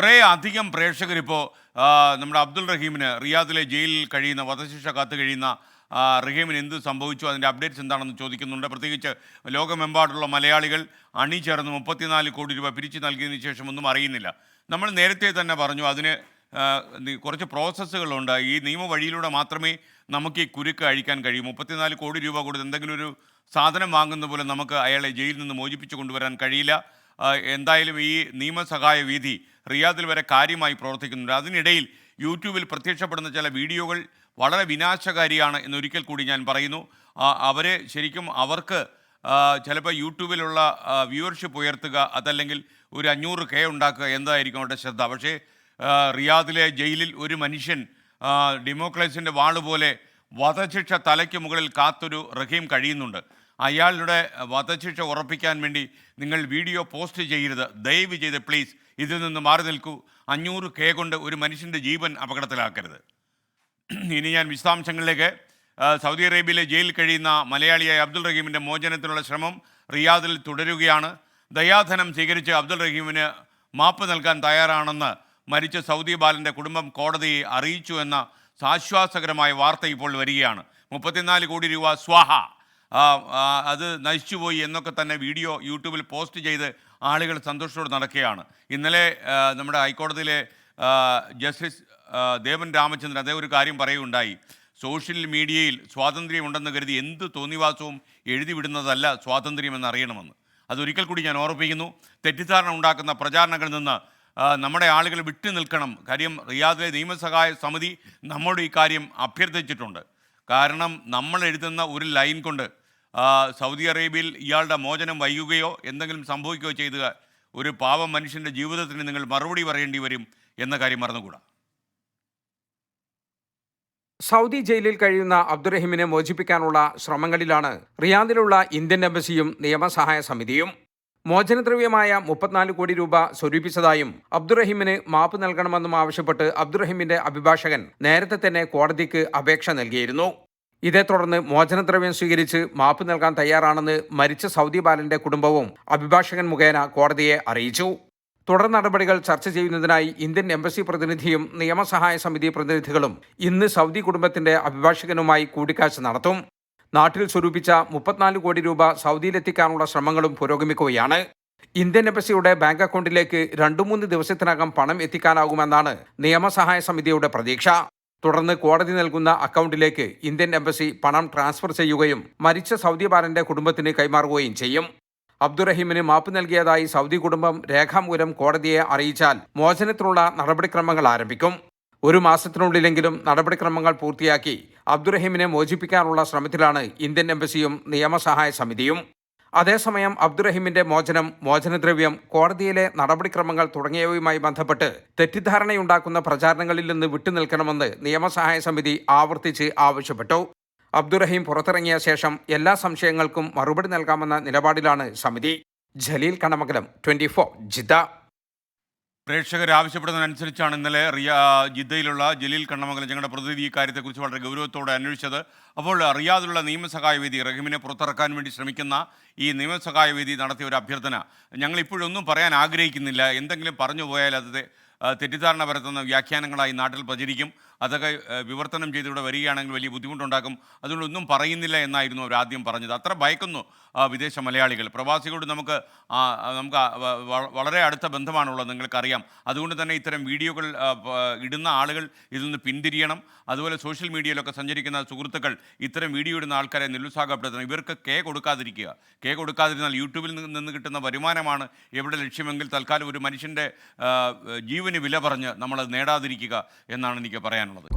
കുറേ അധികം പ്രേക്ഷകരിപ്പോൾ നമ്മുടെ അബ്ദുൾ റഹീമിന് റിയാദിലെ ജയിലിൽ കഴിയുന്ന വധശിക്ഷ കാത്തു കഴിയുന്ന റഹീമിന് എന്ത് സംഭവിച്ചു അതിന്റെ അപ്ഡേറ്റ്സ് എന്താണെന്ന് ചോദിക്കുന്നുണ്ട്. പ്രത്യേകിച്ച് ലോകമെമ്പാടുള്ള മലയാളികൾ അണിചേർന്ന് മുപ്പത്തിനാല് കോടി രൂപ പിരിച്ചു നൽകിയതിന് ശേഷം ഒന്നും അറിയുന്നില്ല. നമ്മൾ നേരത്തെ തന്നെ പറഞ്ഞു അതിന് കുറച്ച് പ്രോസസ്സുകളുണ്ട്. ഈ നിയമ വഴിയിലൂടെ മാത്രമേ നമുക്ക് ഈ കുരുക്ക് അഴിക്കാൻ കഴിയൂ. മുപ്പത്തിനാല് കോടി രൂപ കൊടുത്ത് എന്തെങ്കിലും ഒരു സാധനം വാങ്ങുന്ന പോലെ നമുക്ക് അയാളെ ജയിലിൽ നിന്ന് മോചിപ്പിച്ചു കൊണ്ടുവരാൻ കഴിയില്ല. എന്തായാലും ഈ നിയമസഹായ വീതി റിയാദിൽ വരെ കാര്യമായി പ്രവർത്തിക്കുന്നുണ്ട്. അതിനിടയിൽ യൂട്യൂബിൽ പ്രത്യക്ഷപ്പെടുന്ന ചില വീഡിയോകൾ വളരെ വിനാശകാരിയാണ് എന്നൊരിക്കൽ കൂടി ഞാൻ പറയുന്നു. അവരെ ശരിക്കും അവർക്ക് ചിലപ്പോൾ യൂട്യൂബിലുള്ള വ്യൂവർഷിപ്പ് ഉയർത്തുക അതല്ലെങ്കിൽ ഒരു അഞ്ഞൂറ് കെ ഉണ്ടാക്കുക എന്തായിരിക്കും അവരുടെ ശ്രദ്ധ. പക്ഷേ റിയാദിലെ ജയിലിൽ ഒരു മനുഷ്യൻ ഡെമോക്രസിന്റെ വാൾ പോലെ വധശിക്ഷ തലയ്ക്ക് മുകളിൽ കാത്തൊരു റഹീം കഴിയുന്നുണ്ട്. അയാളുടെ വധശിക്ഷ ഉറപ്പിക്കാൻ വേണ്ടി നിങ്ങൾ വീഡിയോ പോസ്റ്റ് ചെയ്യരുത്. ദയവ് ചെയ്ത് പ്ലീസ് ഇതിൽ നിന്ന് മാറി നിൽക്കൂ. അഞ്ഞൂറ് കെ കൊണ്ട് ഒരു മനുഷ്യന്റെ ജീവൻ അപകടത്തിലാക്കരുത്. ഇനി ഞാൻ വിശദാംശങ്ങളിലേക്ക് സൗദി അറേബ്യയിലെ ജയിലിൽ കഴിയുന്ന മലയാളിയായ അബ്ദുൾ റഹീമിന്റെ മോചനത്തിനുള്ള ശ്രമം റിയാദിൽ തുടരുകയാണ്. ദയാധനം സ്വീകരിച്ച് അബ്ദുൾ റഹീമിന് മാപ്പ് നൽകാൻ തയ്യാറാണെന്ന് മരിച്ച സൗദി ബാലന്റെ കുടുംബം കോടതിയെ അറിയിച്ചു എന്ന ആശ്വാസകരമായ വാർത്ത ഇപ്പോൾ വരികയാണ്. മുപ്പത്തിനാല് കോടി രൂപ സ്വാഹ. അത് നശിച്ചുപോയി എന്നൊക്കെ തന്നെ വീഡിയോ യൂട്യൂബിൽ പോസ്റ്റ് ചെയ്ത് ആളുകൾ സന്തോഷത്തോടെ നടക്കുകയാണ്. ഇന്നലെ നമ്മുടെ ഹൈക്കോടതിയിലെ ജസ്റ്റിസ് ദേവൻ രാമചന്ദ്രൻ അതേ ഒരു കാര്യം പറയുകയുണ്ടായി. സോഷ്യൽ മീഡിയയിൽ സ്വാതന്ത്ര്യമുണ്ടെന്ന് കരുതി എന്ത് തോന്നിവാസവും എഴുതി വിടുന്നതല്ല സ്വാതന്ത്ര്യമെന്ന് അറിയണമെന്ന്. അതൊരിക്കൽ കൂടി ഞാൻ ഓർമ്മിപ്പിക്കുന്നു. തെറ്റിദ്ധാരണ ഉണ്ടാക്കുന്ന പ്രചാരണങ്ങളിൽ നിന്ന് നമ്മുടെ ആളുകൾ വിട്ടു നിൽക്കണം. കാര്യം റിയാദിലെ നിയമസഹായ സമിതി നമ്മളോട് ഈ കാര്യം അഭ്യർത്ഥിച്ചിട്ടുണ്ട്. കാരണം നമ്മൾ എഴുതുന്ന ഒരു ലൈൻ കൊണ്ട് സൗദി അറേബ്യയിൽ ഇയാളുടെ മോചനം വൈകുകയോ എന്തെങ്കിലും സംഭവിക്കുകയോ ചെയ്തുക ഒരു പാവം മനുഷ്യന്റെ ജീവിതത്തിന് നിങ്ങൾ മറുപടി പറയേണ്ടി വരും എന്ന കാര്യം മറന്നുകൂടാ. സൗദി ജയിലിൽ കഴിയുന്ന അബ്ദുറഹിമിനെ മോചിപ്പിക്കാനുള്ള ശ്രമങ്ങളിലാണ് റിയാദിലുള്ള ഇന്ത്യൻ എംബസിയും നിയമസഹായ സമിതിയും. മോചനദ്രവ്യമായ മുപ്പത്തിനാല് കോടി രൂപ സ്വരൂപിച്ചതായും അബ്ദുറഹിമിന് മാപ്പ് നൽകണമെന്നും ആവശ്യപ്പെട്ട് അബ്ദുറഹിമിന്റെ അഭിഭാഷകൻ നേരത്തെ തന്നെ കോടതിക്ക് അപേക്ഷ നൽകിയിരുന്നു. ഇതേ തുടർന്ന് മോചനദ്രവ്യം സ്വീകരിച്ച് മാപ്പ് നൽകാൻ തയ്യാറാണെന്ന് മരിച്ച സൗദി ബാലന്റെ കുടുംബവും അഭിഭാഷകൻ മുഖേന കോടതിയെ അറിയിച്ചു. തുടർ നടപടികൾ ചർച്ച ചെയ്യുന്നതിനായി ഇന്ത്യൻ എംബസി പ്രതിനിധിയും നിയമസഹായ സമിതി പ്രതിനിധികളും ഇന്ന് സൗദി കുടുംബത്തിന്റെ അഭിഭാഷകനുമായി കൂടിക്കാഴ്ച നടത്തും. നാട്ടിൽ സ്വരൂപിച്ച മുപ്പത്തിനാല് കോടി രൂപ സൗദിയിലെത്തിക്കാനുള്ള ശ്രമങ്ങളും പുരോഗമിക്കുകയാണ്. ഇന്ത്യൻ എംബസിയുടെ ബാങ്ക് അക്കൗണ്ടിലേക്ക് രണ്ടു മൂന്ന് ദിവസത്തിനകം പണം എത്തിക്കാനാകുമെന്നാണ് നിയമസഹായ സമിതിയുടെ പ്രതീക്ഷ. തുടർന്ന് കോടതി നൽകുന്ന അക്കൗണ്ടിലേക്ക് ഇന്ത്യൻ എംബസി പണം ട്രാൻസ്ഫർ ചെയ്യുകയും മരിച്ച സൗദി ബാലന്റെ കുടുംബത്തിന് കൈമാറുകയും ചെയ്യും. അബ്ദുറഹീമിന് മാപ്പ് നൽകിയതായി സൗദി കുടുംബം രേഖാമൂലം കോടതിയെ അറിയിച്ചാൽ മോചനത്തിനുള്ള നടപടിക്രമങ്ങൾ ആരംഭിക്കും. ഒരു മാസത്തിനുള്ളിലെങ്കിലും നടപടിക്രമങ്ങൾ പൂർത്തിയാക്കി അബ്ദുറഹീമിനെ മോചിപ്പിക്കാനുള്ള ശ്രമത്തിലാണ് ഇന്ത്യൻ എംബസിയും നിയമസഹായ സമിതിയും. അതേസമയം അബ്ദുറഹിമിന്റെ മോചനം മോചനദ്രവ്യം കോടതിയിലെ നടപടിക്രമങ്ങൾ തുടങ്ങിയവയുമായി ബന്ധപ്പെട്ട് തെറ്റിദ്ധാരണയുണ്ടാക്കുന്ന പ്രചാരണങ്ങളിൽ നിന്ന് വിട്ടുനിൽക്കണമെന്ന് നിയമസഹായ സമിതി ആവർത്തിച്ച് ആവശ്യപ്പെട്ടു. അബ്ദുറഹീം പുറത്തിറങ്ങിയ ശേഷം എല്ലാ സംശയങ്ങൾക്കും മറുപടി നൽകാമെന്ന നിലപാടിലാണ് സമിതി. Jaleel Kanamakalam twenty four Jeddah. പ്രേക്ഷകർ ആവശ്യപ്പെടുന്നതിനനുസരിച്ചാണ് ഇന്നലെ റിയാ ജിദ്ദയിലുള്ള ജലീൽ കണ്ണമംഗലം ഞങ്ങളുടെ പ്രതിനിധി ഈ കാര്യത്തെക്കുറിച്ച് വളരെ ഗൗരവത്തോടെ അന്വേഷിച്ചത്. അപ്പോൾ റിയാദിലുള്ള നിയമസഹായ വേദി റഹീമിനെ പുറത്തിറക്കാൻ വേണ്ടി ശ്രമിക്കുന്ന ഈ നിയമസഹായ വേദി നടത്തിയ ഒരു അഭ്യർത്ഥന. ഞങ്ങളിപ്പോഴൊന്നും പറയാൻ ആഗ്രഹിക്കുന്നില്ല. എന്തെങ്കിലും പറഞ്ഞു പോയാൽ അത് തെറ്റിദ്ധാരണ പരത്തുന്ന വ്യാഖ്യാനങ്ങളായി നാട്ടിൽ പ്രചരിക്കും. അതൊക്കെ വിവർത്തനം ചെയ്ത് ഇവിടെ വരികയാണെങ്കിൽ വലിയ ബുദ്ധിമുട്ടുണ്ടാക്കും. അതുകൊണ്ട് ഒന്നും പറയുന്നില്ല എന്നായിരുന്നു അവർ ആദ്യം പറഞ്ഞത്. അത്ര ഭയക്കുന്നു വിദേശ മലയാളികൾ. പ്രവാസികളോട് നമുക്ക് നമുക്ക് വളരെ അടുത്ത ബന്ധമാണുള്ളത് നിങ്ങൾക്കറിയാം. അതുകൊണ്ട് തന്നെ ഇത്തരം വീഡിയോകൾ ഇടുന്ന ആളുകൾ ഇതിൽ നിന്ന് പിന്തിരിയണം. അതുപോലെ സോഷ്യൽ മീഡിയയിലൊക്കെ സഞ്ചരിക്കുന്ന സുഹൃത്തുക്കൾ ഇത്തരം വീഡിയോ ഇടുന്ന ആൾക്കാരെ നിരുത്സാഹപ്പെടുത്തണം. ഇവർക്ക് കെ കൊടുക്കാതിരിക്കുക. കെ കൊടുക്കാതിരുന്നാൽ യൂട്യൂബിൽ നിന്ന് കിട്ടുന്ന വരുമാനമാണ് എവിടെ ലക്ഷ്യമെങ്കിൽ തൽക്കാലം ഒരു മനുഷ്യന്റെ ആ, ജീവന് വില പറഞ്ഞ് നമ്മളത് നേടാതിരിക്കുക എന്നാണ് എനിക്ക് പറയാനുള്ളത്.